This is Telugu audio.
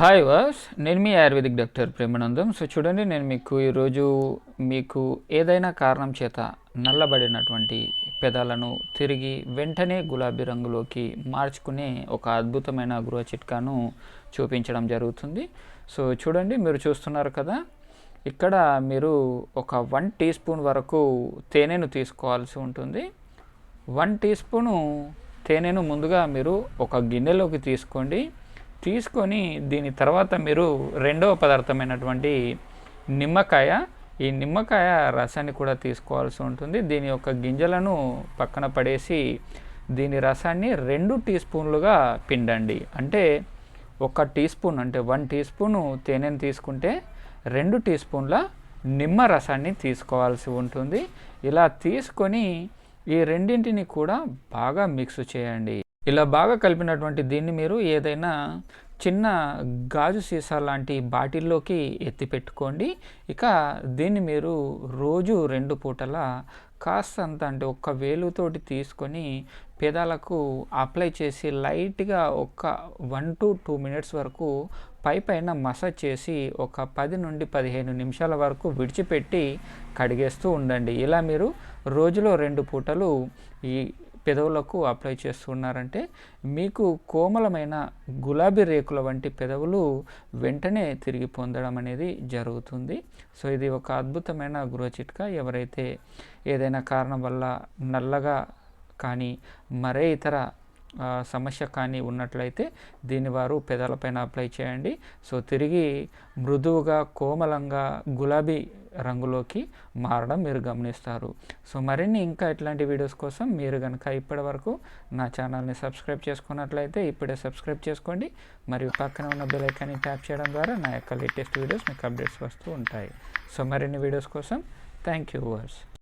హాయ్ వాస్ నేను మీ ఆయుర్వేదిక్ డాక్టర్ ప్రేమానందం. సో చూడండి నేను మీకు ఈరోజు మీకు ఏదైనా కారణం చేత నల్లబడినటువంటి పెదాలను తిరిగి వెంటనే గులాబీ రంగులోకి మార్చుకునే ఒక అద్భుతమైన గృహ చిట్కాను చూపించడం జరుగుతుంది. సో చూడండి మీరు చూస్తున్నారు కదా ఇక్కడ మీరు ఒక వన్ టీ స్పూన్ వరకు తేనెను తీసుకోవాల్సి ఉంటుంది. వన్ టీ స్పూను తేనెను ముందుగా మీరు ఒక గిన్నెలోకి తీసుకోండి. తీసుకొని దీని తర్వాత మీరు రెండవ పదార్థమైనటువంటి నిమ్మకాయ ఈ నిమ్మకాయ రసాన్ని కూడా తీసుకోవాల్సి ఉంటుంది. దీని యొక్క గింజలను పక్కన పడేసి దీని రసాన్ని రెండు టీ స్పూన్లుగా పిండండి. అంటే ఒక టీ స్పూన్ అంటే వన్ టీ స్పూను తేనెను తీసుకుంటే రెండు టీ స్పూన్ల నిమ్మ రసాన్ని తీసుకోవాల్సి ఉంటుంది. ఇలా తీసుకొని ఈ రెండింటిని కూడా బాగా మిక్స్ చేయండి. ఇలా బాగా కలిపినటువంటి దీన్ని మీరు ఏదైనా చిన్న గాజు సీసా లాంటి బాటిల్లోకి ఎత్తి పెట్టుకోండి. ఇక దీన్ని మీరు రోజు రెండు పూటల కాస్తంత అంటే ఒక్క వేలుతోటి తీసుకొని పెదాలకు అప్లై చేసి లైట్గా ఒక వన్ టు టూ మినిట్స్ వరకు పై పైన మసాజ్ చేసి ఒక పది నుండి పదిహేను నిమిషాల వరకు విడిచిపెట్టి కడిగేస్తూ ఉండండి. ఇలా మీరు రోజులో రెండు పూటలు ఈ పెదవులకు అప్లై చేస్తున్నారంటే మీకు కోమలమైన గులాబీ రేకుల వంటి పెదవులు వెంటనే తిరిగి పొందడం అనేది జరుగుతుంది. సో ఇది ఒక అద్భుతమైన గృహ చిట్కా. ఎవరైతే ఏదైనా కారణం వల్ల నల్లగా కానీ మరే ఇతర సమస్య కానీ ఉన్నట్లయితే దీని వారు పెదాలపైన అప్లై చేయండి. సో తిరిగి మృదువుగా కోమలంగా గులాబీ రంగులోకి మారడం మీరు గమనిస్తారు. సో మరిన్ని ఇంకా ఇట్లాంటి వీడియోస్ కోసం మీరు కనుక ఇప్పటి వరకు నా ఛానల్ని సబ్స్క్రైబ్ చేసుకున్నట్లయితే ఇప్పుడే సబ్స్క్రైబ్ చేసుకోండి. మరియు పక్కన ఉన్న బెల్ ఐకాన్ని ట్యాప్ చేయడం ద్వారా నా యొక్క లేటెస్ట్ వీడియోస్ మీకు అప్డేట్స్ వస్తూ ఉంటాయి. సో మరిన్ని వీడియోస్ కోసం థ్యాంక్ యూ వర్స్